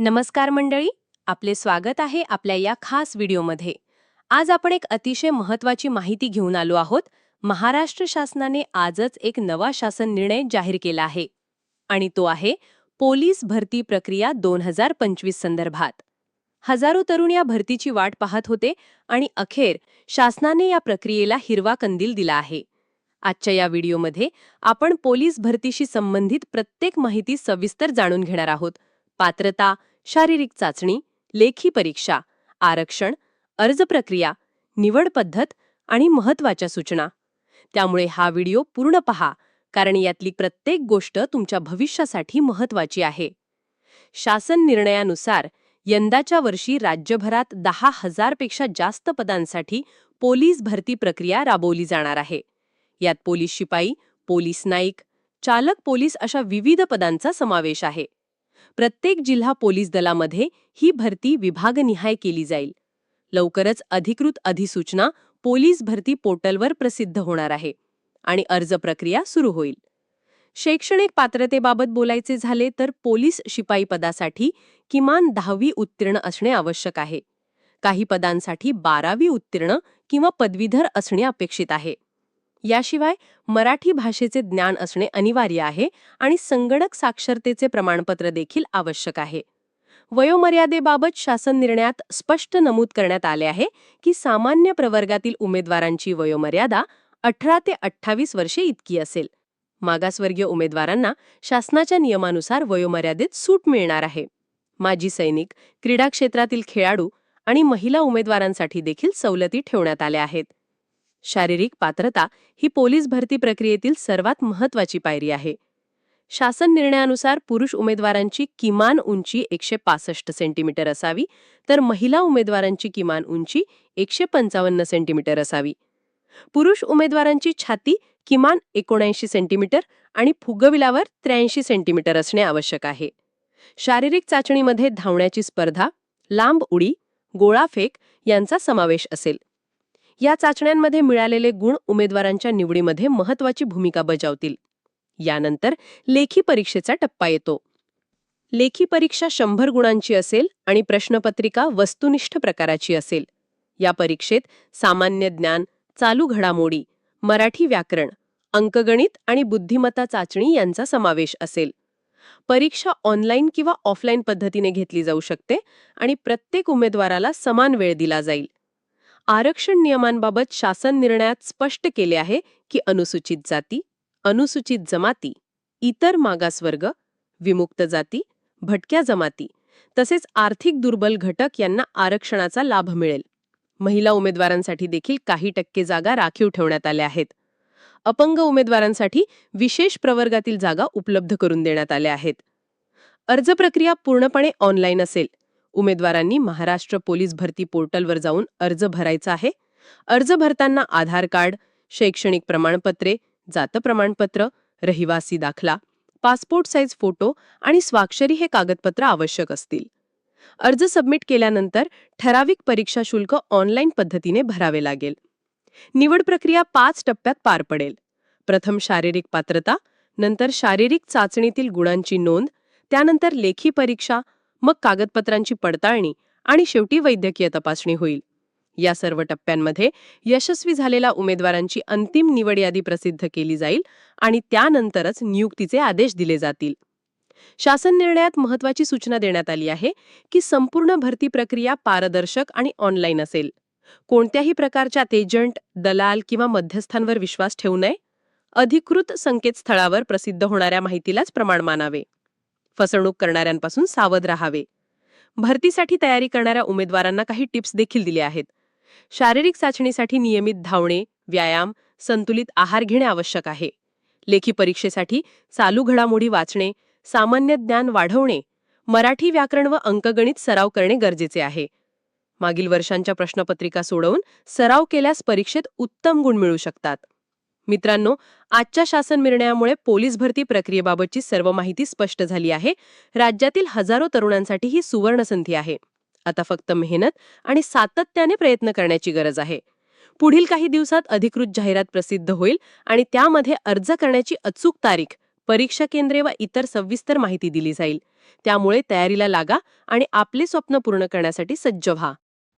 नमस्कार मंडळी आपले स्वागत आहे आपल्या या खास व्हिडिओमध्ये. आज आपण एक अतिशय महत्त्वाची माहिती घेऊन आलो आहोत. महाराष्ट्र शासनाने आजच एक नवा शासन निर्णय जाहीर केला आहे. आणि तो आहे पोलीस भरती प्रक्रिया दोन हजार पंचवीस संदर्भात. हजारो तरुण या भरतीची वाट पाहत होते आणि अखेर शासनाने या प्रक्रियेला हिरवा कंदील दिला आहे. आजच्या या व्हिडिओमध्ये आपण पोलीस भरतीशी संबंधित प्रत्येक माहिती सविस्तर जाणून घेणार आहोत. पात्रता शारीरिक चाचणी लेखी परीक्षा आरक्षण अर्ज प्रक्रिया निवड पद्धत आणि महत्त्वाच्या सूचना. त्यामुळे हा व्हिडिओ पूर्ण पहा कारण यातली प्रत्येक गोष्ट तुमच्या भविष्यासाठी महत्त्वाची आहे. शासन निर्णयानुसार यंदाच्या वर्षी राज्यभरात दहा हजारपेक्षा जास्त पदांसाठी पोलीस भरती प्रक्रिया राबवली जाणार आहे. यात पोलीस शिपाई पोलीस नाईक चालक पोलीस अशा विविध पदांचा समावेश आहे. प्रत्येक जिल्हा पोलीस दलामध्ये ही भरती विभागनिहाय केली जाईल. लवकरच अधिकृत अधिसूचना पोलीस भरती पोर्टलवर प्रसिद्ध होणार आहे आणि अर्ज प्रक्रिया सुरू होईल. शैक्षणिक पात्रतेबाबत बोलायचे झाले तर पोलीस शिपाई पदासाठी किमान दहावी उत्तीर्ण असणे आवश्यक आहे. काही पदांसाठी बारावी उत्तीर्ण किंवा पदवीधर असणे अपेक्षित आहे. याशिवाय मराठी भाषेचे ज्ञान असणे अनिवार्य आहे आणि संगणक साक्षरतेचे प्रमाणपत्र देखील आवश्यक आहे. वयोमर्यादेबाबत शासन निर्णयात स्पष्ट नमूद करण्यात आले आहे की सामान्य प्रवर्गातील उमेदवारांची वयोमर्यादा अठरा ते अठ्ठावीस वर्षे इतकी असेल. मागासवर्गीय उमेदवारांना शासनाच्या नियमानुसार वयोमर्यादेत सूट मिळणार आहे. माजी सैनिक क्रीडा क्षेत्रातील खेळाडू आणि महिला उमेदवारांसाठी देखील सवलती ठेवण्यात आल्या आहेत. शारीरिक पात्रता ही पोलीस भरती प्रक्रियेतील सर्वात महत्वाची पायरी आहे. शासन निर्णयानुसार पुरुष उमेदवारांची किमान उंची एकशे पासष्ट सेंटीमीटर असावी तर महिला उमेदवारांची किमान उंची एकशे पंचावन्न सेंटीमीटर असावी. पुरुष उमेदवारांची छाती किमान एकोणऐंशी सेंटीमीटर आणि फुगविलावर त्र्याऐंशी सेंटीमीटर असणे आवश्यक आहे. शारीरिक चाचणीमध्ये धावण्याची स्पर्धा लांब उडी गोळाफेक यांचा समावेश असेल. या चाचण्यांमध्ये मिळालेले गुण उमेदवारांच्या निवडीमध्ये महत्वाची भूमिका बजावतील. यानंतर लेखी परीक्षेचा टप्पा येतो. लेखी परीक्षा शंभर गुणांची असेल आणि प्रश्नपत्रिका वस्तुनिष्ठ प्रकाराची असेल. या परीक्षेत सामान्य ज्ञान चालू घडामोडी मराठी व्याकरण अंकगणित आणि बुद्धिमत्ता चाचणी यांचा समावेश असेल. परीक्षा ऑनलाईन किंवा ऑफलाईन पद्धतीने घेतली जाऊ शकते आणि प्रत्येक उमेदवाराला समान वेळ दिला जाईल. आरक्षण नियमांबाबत शासन निर्णयात स्पष्ट केले आहे की अनुसूचित जाती अनुसूचित जमाती इतर मागासवर्ग विमुक्त जाती भटक्या जमाती तसेच आर्थिक दुर्बल घटक यांना आरक्षणाचा लाभ मिळेल. महिला उमेदवारांसाठी देखील काही टक्के जागा राखीव ठेवण्यात आल्या आहेत. अपंग उमेदवारांसाठी विशेष प्रवर्गातील जागा उपलब्ध करून देण्यात आल्या आहेत. अर्ज प्रक्रिया पूर्णपणे ऑनलाईन असेल उमेदवारांनी महाराष्ट्र पोलीस भरती पोर्टलवर जाऊन अर्ज भरायचा आहे. अर्ज भरताना आधार कार्ड शैक्षणिक प्रमाणपत्रे जात प्रमाणपत्र रहिवासी दाखला पासपोर्ट साईज फोटो आणि स्वाक्षरी हे कागदपत्र आवश्यक असतील. अर्ज सबमिट केल्यानंतर ठराविक परीक्षा शुल्क ऑनलाईन पद्धतीने भरावे लागेल. निवड प्रक्रिया पाच टप्प्यात पार पडेल. प्रथम शारीरिक पात्रता नंतर शारीरिक चाचणीतील गुणांची नोंद त्यानंतर लेखी परीक्षा मग कागदपत्रांची पडताळणी आणि शेवटी वैद्यकीय तपासणी होईल. या सर्व टप्प्यांमध्ये यशस्वी झालेल्या उमेदवारांची अंतिम निवड यादी प्रसिद्ध केली जाईल आणि त्यानंतरच नियुक्तीचे आदेश दिले जातील. शासन निर्णयात महत्वाची सूचना देण्यात आली आहे की संपूर्ण भरती प्रक्रिया पारदर्शक आणि ऑनलाईन असेल. कोणत्याही प्रकारच्या एजंट दलाल किंवा मध्यस्थांवर विश्वास ठेवू नये. अधिकृत संकेतस्थळावर प्रसिद्ध होणाऱ्या माहितीलाच प्रमाण मानावे. फसवणूक करणाऱ्यांपासून सावध राहावे. भरतीसाठी तयारी करणाऱ्या उमेदवारांना काही टिप्स देखील दिले आहेत. शारीरिक चाचणीसाठी नियमित धावणे व्यायाम संतुलित आहार घेणे आवश्यक आहे. लेखी परीक्षेसाठी चालू घडामोडी वाचणे सामान्य ज्ञान वाढवणे मराठी व्याकरण व अंकगणित सराव करणे गरजेचे आहे. मागील वर्षांच्या प्रश्नपत्रिका सोडवून सराव केल्यास परीक्षेत उत्तम गुण मिळू शकतात. मित्रांनो आजच्या शासन निर्णयामुळे पोलीस भरती प्रक्रियेबाबतची सर्व माहिती स्पष्ट झाली आहे. राज्यातील हजारो तरुणांसाठी ही सुवर्ण संधी आहे. आता फक्त मेहनत आणि सातत्याने प्रयत्न करण्याची गरज आहे. पुढील काही दिवसात अधिकृत जाहिरात प्रसिद्ध होईल आणि त्यामध्ये अर्ज करण्याची अचूक तारीख परीक्षा केंद्रे व इतर सविस्तर माहिती दिली जाईल. त्यामुळे तयारीला लागा आणि आपले स्वप्न पूर्ण करण्यासाठी सज्ज व्हा.